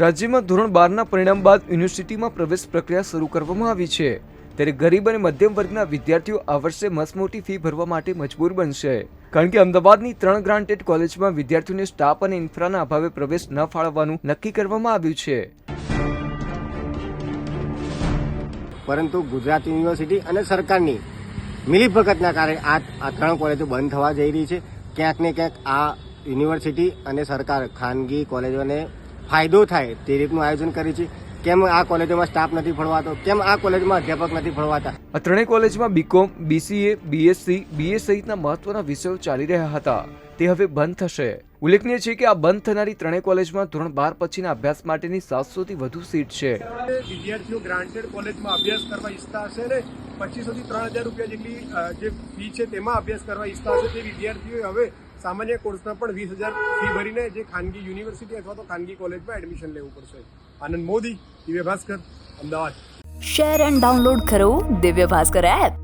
રાજ્યમાં ધોરણ બારના પરિણામ બાદ યુનિવર્સિટીમાં પ્રવેશ પ્રક્રિયા શરૂ કરવામાં આવી છે. ત્યારે ગરીબ અને મધ્યમ વર્ગના વિદ્યાર્થીઓ આ વર્ષે મસમોટી ફી ભરવા માટે મજબૂર બનશે. કારણ કે અમદાવાદની ત્રણ ગ્રાન્ટેડ કોલેજમાં વિદ્યાર્થીઓને સ્ટાફ અને ઇન્ફ્રાના અભાવે પ્રવેશ ન ફાળવવાનું નક્કી કરવામાં આવ્યું છે. પરંતુ ગુજરાત યુનિવર્સિટી અને સરકારની મિલીભગતના કારણે આ આ ત્રણ કોલેજો બંધ થવા જઈ રહી છે. ક્યાંક ને ક્યાંક આ યુનિવર્સિટી અને સરકાર ખાનગી કોલેજોને ફાયદો થાય તે રીતનું આયોજન કરે છે. કેમ આ કોલેજોમાં સ્ટાફ નથી ફળવાતો કેમ આ કોલેજમાં અધ્યાપક નથી ફળવાતા આ ત્રણેય કોલેજમાં બીકોમ બીસીએ બીએસસી બીએ સહિતના મહત્વના વિષયો ચાલી રહ્યા હતા. તે હવે બંધ થશે. ઉલ્લેખનીય છે કે આ બંધ થનારી ત્રણેય કોલેજમાં ધોરણ બાર પછીના અભ્યાસ માટેની સાતસો થી વધુ સીટ છે. વિદ્યાર્થીઓ ગ્રાન્ટેડ કોલેજમાં અભ્યાસ કરવા ઈચ્છતા હશે ને? પચીસો થી ત્રણ હજાર રૂપિયા જેટલી જે ફી છે તેમાં અભ્યાસ કરવા ઈચ્છતા હશે તે વિદ્યાર્થીઓએ હવે સામાન્ય કોર્સના પણ વીસ હજાર ફી ભરીને જે ખાનગી યુનિવર્સિટી અથવા તો ખાનગી કોલેજમાં એડમિશન લેવું પડશે. Anand Modi, Divya Bhaskar, Ahmedabad. Share and download કરો દિવ્ય ભાસ્કર એપ.